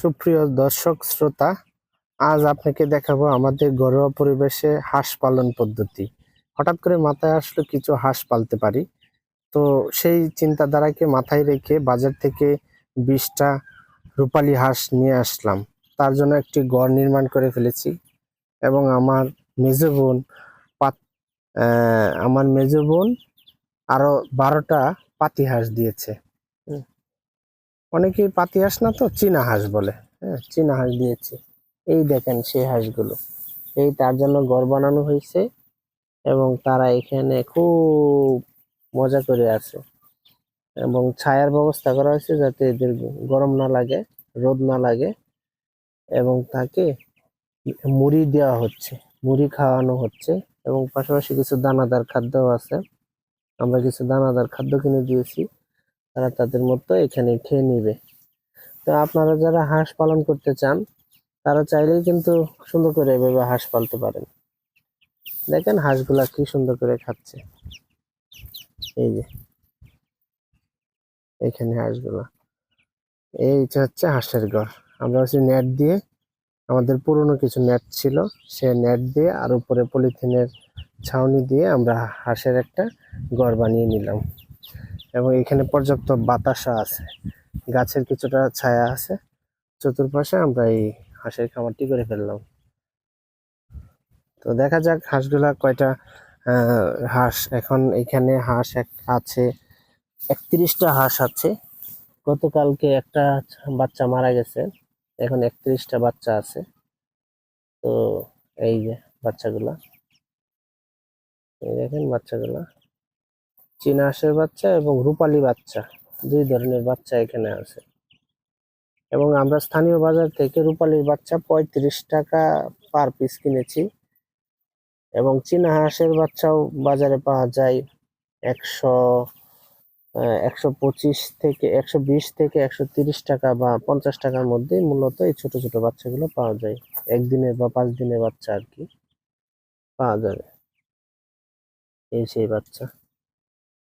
সুপ্রিয় দর্শক, শ্রোতা, আজ আপনাকে দেখাবো আমাদের ঘরোয়া পরিবেশে হাঁস পালন পদ্ধতি। হঠাৎ করে মাথায় আসলো কিছু হাঁস পালতে পারি। তো সেই চিন্তাধারাকে মাথায় রেখে বাজার থেকে বিশটা রূপালী হাঁস নিয়ে আসলাম। তার জন্য একটি ঘর নির্মাণ করে ফেলেছি এবং আমার মেজ বোন আমার মেজ বোন আরও বারোটা পাতি হাঁস দিয়েছে। অনেকেই পাতি হাঁস না তো, চীনা হাঁস বলে। হ্যাঁ চীনা হাঁস দিয়েছে। এই দেখেন সেই হাঁসগুলো। এই তার জন্য ঘর বানানো হয়েছে এবং তারা এখানে খুব মজা করে আছে। এবং ছায়ার ব্যবস্থা করা হয়েছে যাতে এদের গরম না লাগে, রোদ না লাগে এবং তাকে মুড়ি দেওয়া হচ্ছে, মুড়ি খাওয়ানো হচ্ছে এবং পাশাপাশি কিছু দানাদার খাদ্যও আছে। আমরা কিছু দানাদার খাদ্য কিনে দিয়েছি। তারা তাদের মতো এখানে খেয়ে নিবে। তো আপনারা যারা হাঁস পালন করতে চান, তারা চাইলেই কিন্তু সুন্দর করে এভাবে হাঁস পালতে পারেন। দেখেন হাঁসগুলা কি সুন্দর করে খাচ্ছে। এই যে, এখানে হাঁসগুলা। এইটা হচ্ছে হাঁসের ঘর। আমরা হচ্ছে নেট দিয়ে, আমাদের পুরনো কিছু নেট ছিল, সে নেট দিয়ে আর উপরে পলিথিনের ছাউনি দিয়ে আমরা হাঁসের একটা ঘর বানিয়ে নিলাম। এবং এখানে পর্যাপ্ত বাতাসা আছে। গাছের কিছুটা ছায়া আছে। চতুর্পাশে আমরা এই হাঁসের খামারটি করে ফেললাম। তো দেখা যাক হাঁসগুলা কয়টা হাঁস। এখন এখানে হাঁস এক, আছে, একত্রিশটা হাঁস আছে। গতকালকে একটা বাচ্চা মারা গেছে। এখন একত্রিশটা বাচ্চা আছে। তো এই যে বাচ্চাগুলা। এই দেখেন বাচ্চাগুলা। চীনা হাঁসের বাচ্চা এবং রূপালী বাচ্চা, দুই ধরনের বাচ্চা এখানে আছে। এবং আমরা স্থানীয় বাজার থেকে রূপালীর বাচ্চা পঁয়ত্রিশ টাকা পার পিস কিনেছি। এবং চীনা হাঁসের বাচ্চাও বাজারে পাওয়া যায় একশো একশো পঁচিশ থেকে, একশো বিশ থেকে একশো তিরিশ টাকা বা পঞ্চাশ টাকার মধ্যে মূলত এই ছোট ছোট বাচ্চাগুলো পাওয়া যায়। একদিনের বা পাঁচ দিনের বাচ্চা আর কি পাওয়া যাবে। এই সেই বাচ্চা।